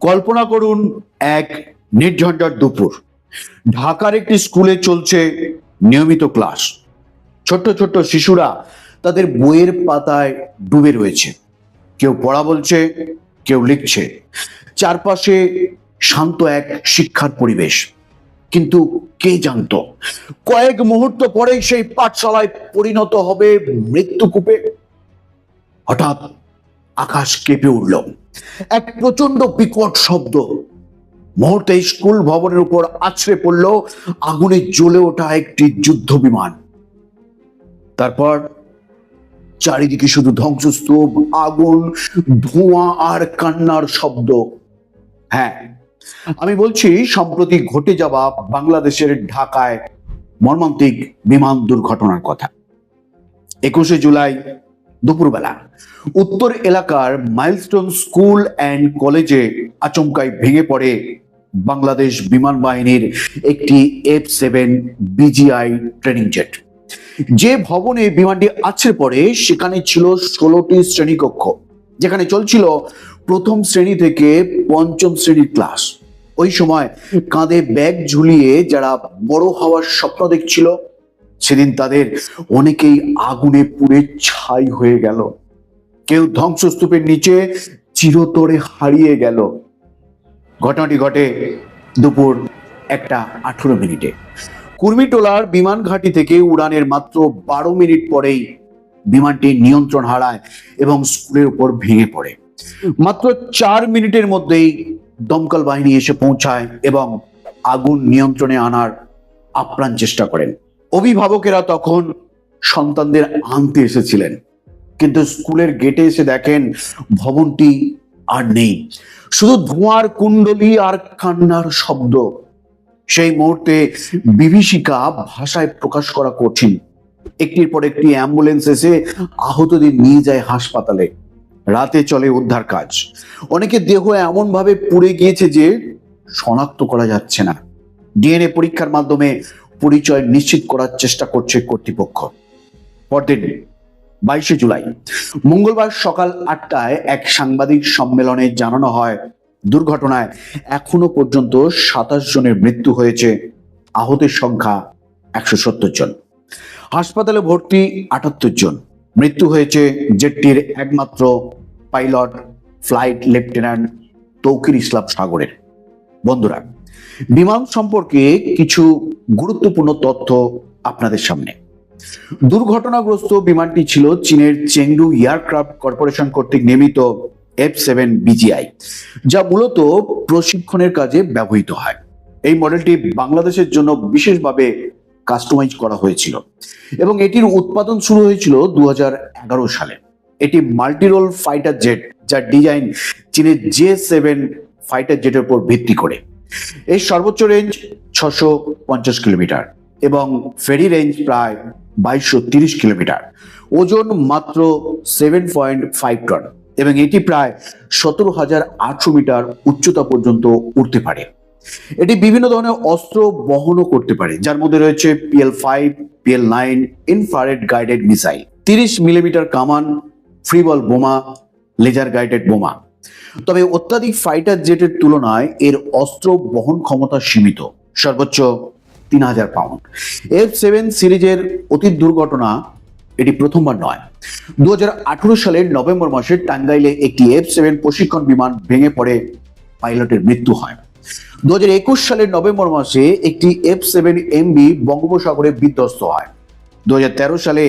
কল্পনা করুন এক নির্ঝঞ্ঝাট দুপুর। ঢাকার একটি স্কুলে চলছে নিয়মিত ক্লাস। ছোট্ট ছোট্ট শিশুরা তাদের বইয়ের পাতায় ডুবে রয়েছে। কেউ পড়া বলছে, কেউ লিখছে। চারপাশে শান্ত এক শিক্ষার পরিবেশ। কিন্তু কে জানতো, কয়েক মুহূর্ত পরেই সেই পাঠশালায় পরিণত হবে মৃত্যুকূপে। হঠাৎ আকাশ কেঁপে উঠল। এক প্রচণ্ড বিকট শব্দ। মুহূর্তে স্কুল ভবনের উপর আছড়ে পড়ল আগুনে জ্বলে ওঠা একটি যুদ্ধ বিমান তারপর চারিদিকে শুধু ধ্বংসস্তূপ, আগুন, ধোঁয়া আর কান্নার শব্দ। হ্যাঁ আমি বলছি, সম্প্রতি ঘটে যাওয়া বাংলাদেশের ঢাকায় মর্মান্তিক বিমান দুর্ঘটনার কথা। একুশে জুলাই দুপুরবেলা। উত্তর এলাকার মাইলস্টোন স্কুল অ্যান্ড কলেজে আচমকাই ভেঙে পড়ে বাংলাদেশ বিমান বাহিনীর একটি F seven BGI training jet যে ভবনে বিমানটি আছে পরে সেখানে ছিল ষোলোটি শ্রেণীকক্ষ, যেখানে চলছিল প্রথম শ্রেণি থেকে পঞ্চম শ্রেণির ক্লাস ওই সময় কাঁধে ব্যাগ ঝুলিয়ে যারা বড় হওয়ার স্বপ্ন দেখছিল সেদিন তাদের অনেকেই আগুনে পুড়ে ছাই হয়ে গেল। কেউ ধ্বংসস্তূপের নিচে চিরতরে হারিয়ে গেল। ঘটনাটি ঘটে দুপুর একটা আঠেরো মিনিটে। কুর্মিটোলার বিমান ঘাঁটি থেকে উড়ানের মাত্র বারো মিনিট পরেই বিমানটি নিয়ন্ত্রণ হারায় এবং স্কুলের উপর ভেঙে পড়ে। মাত্র চার মিনিটের মধ্যেই দমকল বাহিনী এসে পৌঁছায় এবং আগুন নিয়ন্ত্রণে আনার আপ্রাণ চেষ্টা করেন। অভিভাবকেরা তখন সন্তানদের আনতে এসেছিলেন। কিন্তু স্কুলের গেটে এসে দেখেন ভবনটি আর নেই। শুধু ধোঁয়ার কুণ্ডলী আর কান্নার শব্দ। সেই মুহূর্তে বিভীষিকা ভাষায় প্রকাশ করা কঠিন। একটির পর একটি অ্যাম্বুলেন্স এসে আহতদের নিয়ে যায় হাসপাতালে। রাতে চলে উদ্ধার কাজ। অনেকে দেহ এমন ভাবে পুড়ে গিয়েছে যে শনাক্ত করা যাচ্ছে না। ডিএনএ পরীক্ষার মাধ্যমে পরিচয় নিশ্চিত করার চেষ্টা করছে কর্তৃপক্ষ। পরদিন, বাইশে জুলাই, মঙ্গলবার সকাল আটটায় এক সাংবাদিক সম্মেলনে জানানো হয়, দুর্ঘটনায় এখনও পর্যন্ত সাতাশ জনের মৃত্যু হয়েছে, আহতের সংখ্যা একশো সত্তর জন। হাসপাতালে ভর্তি আটাত্তর জন। মৃত্যু হয়েছে জেটটির একমাত্র pilot, flight lieutenant Tauqir Islam সাগরের। বন্ধুরা বিমান সম্পর্কে কিছু গুরুত্বপূর্ণ তথ্য আপনাদের সামনে। দুর্ঘটনাগ্রস্ত বিমানটি ছিল চীনের চেংডু এয়ারক্রাফট কর্পোরেশন কর্তৃক নির্মিত এফ সেভেন বিজিআই, যা মূলত প্রশিক্ষণের কাজে ব্যবহৃত হয়। এই মডেলটি বাংলাদেশের জন্য বিশেষভাবে কাস্টমাইজ করা হয়েছিল এবং এটির উৎপাদন শুরু হয়েছিল দু হাজার এগারো সালে। এটি মাল্টিরোল ফাইটার জেট, যার ডিজাইন চীনের জে সেভেন ফাইটার জেটের উপর ভিত্তি করে। এর সর্বোচ্চ রেঞ্জ ছশো পঞ্চাশ কিলোমিটার এবং ফেরি রেঞ্জ প্রায় বাইশশো তিরিশ কিলোমিটার। ওজন মাত্র সেভেন পয়েন্ট ফাইভ টন এবং এটি প্রায় সতেরো হাজার আটশো মিটার উচ্চতা পর্যন্ত উঠতে পারে। এটি বিভিন্ন ধরনের অস্ত্র বহনও করতে পারে, যার মধ্যে রয়েছে PL five PL nine infrared guided missile তিরিশ মিলিমিটার কামান ফ্রিবল বোমা লেজার গাইডেড বোমা। তবে অত্যাধিক ফাইটার জেটের তুলনায় এর অস্ত্র বহন ক্ষমতা সীমিত, সর্বোচ্চ তিন হাজার পাউন্ড এফ সেভেন সিরিজের অতীত দুর্ঘটনা এটি প্রথমবার নয়। দু সালের নভেম্বর মাসে টাঙ্গাইলে একটি এফ সেভেন প্রশিক্ষণ বিমান ভেঙে পড়ে, পাইলটের মৃত্যু হয়। দু হাজার একুশ সালের নভেম্বর মাসে একটি এফ সেভেন এমবি বঙ্গোপসাগরে বিধ্বস্ত হয়। দু হাজার তেরো সালে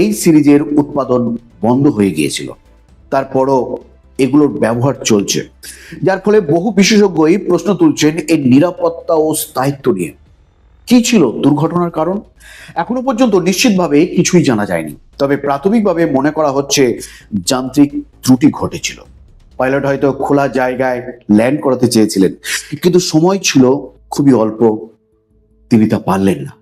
এই সিরিজের উৎপাদন বন্ধ হয়ে গিয়েছিল। তারপরও এগুলোর ব্যবহার চলছে। যার ফলে বহু বিশেষজ্ঞই প্রশ্ন তুলছেন এর নিরাপত্তা ও স্থায়িত্ব নিয়ে। কি ছিল দুর্ঘটনার কারণ? এখনও পর্যন্ত নিশ্চিতভাবে কিছুই জানা যায়নি। তবে প্রাথমিকভাবে মনে করা হচ্ছে যান্ত্রিক ত্রুটি ঘটেছিল। পাইলট হয়তো খোলা জায়গায় ল্যান্ড করাতে চেয়েছিলেন, কিন্তু সময় ছিল খুবই অল্প। তিনি তা পারলেন না।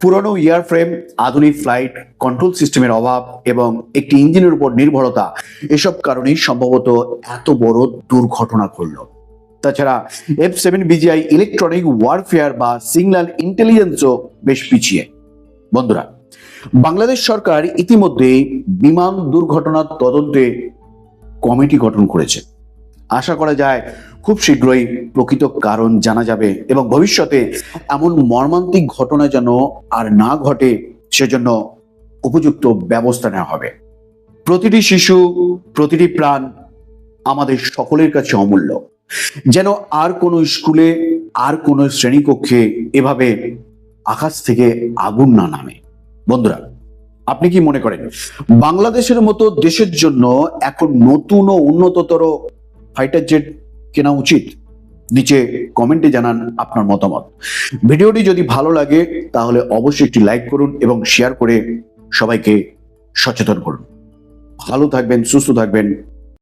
পুরনো এয়ারফ্রেম, আধুনিক ফ্লাইট, কন্ট্রোল সিস্টেমের অভাব এবং একটি ইঞ্জিনের উপর নির্ভরতা, এসব কারণেই সম্ভবত এত বড় দুর্ঘটনা ঘটল। তাছাড়া F seven BGI electronic warfare বা সিগন্যাল ইন্টেলিজেন্সও বেশ পিছিয়ে। বন্ধুরা, বাংলাদেশ সরকার ইতিমধ্যেই বিমান দুর্ঘটনার তদন্তে কমিটি গঠন করেছে। আশা করা যায় খুব শীঘ্রই প্রকৃত কারণ জানা যাবে এবং ভবিষ্যতে এমন মর্মান্তিক ঘটনা যেন আর না ঘটে, সেজন্য উপযুক্ত ব্যবস্থা নেওয়া হবে। প্রতিটি শিশু, প্রতিটি প্রাণ আমাদের সকলের কাছে অমূল্য। যেন আর কোনো স্কুলে, আর কোনো শ্রেণীকক্ষে এভাবে আকাশ থেকে আগুন না নামে। বন্ধুরা, আপনি কি মনে করেন, বাংলাদেশের মতো দেশের জন্য এখন নতুন ও উন্নততর ফাইটার জেট কেনা উচিত? নিচে কমেন্টে জানান আপনার মতামত। ভিডিওটি যদি ভালো লাগে, তাহলে অবশ্যই একটি লাইক করুন এবং শেয়ার করে সবাইকে সচেতন করুন। ভালো থাকবেন, সুস্থ থাকবেন।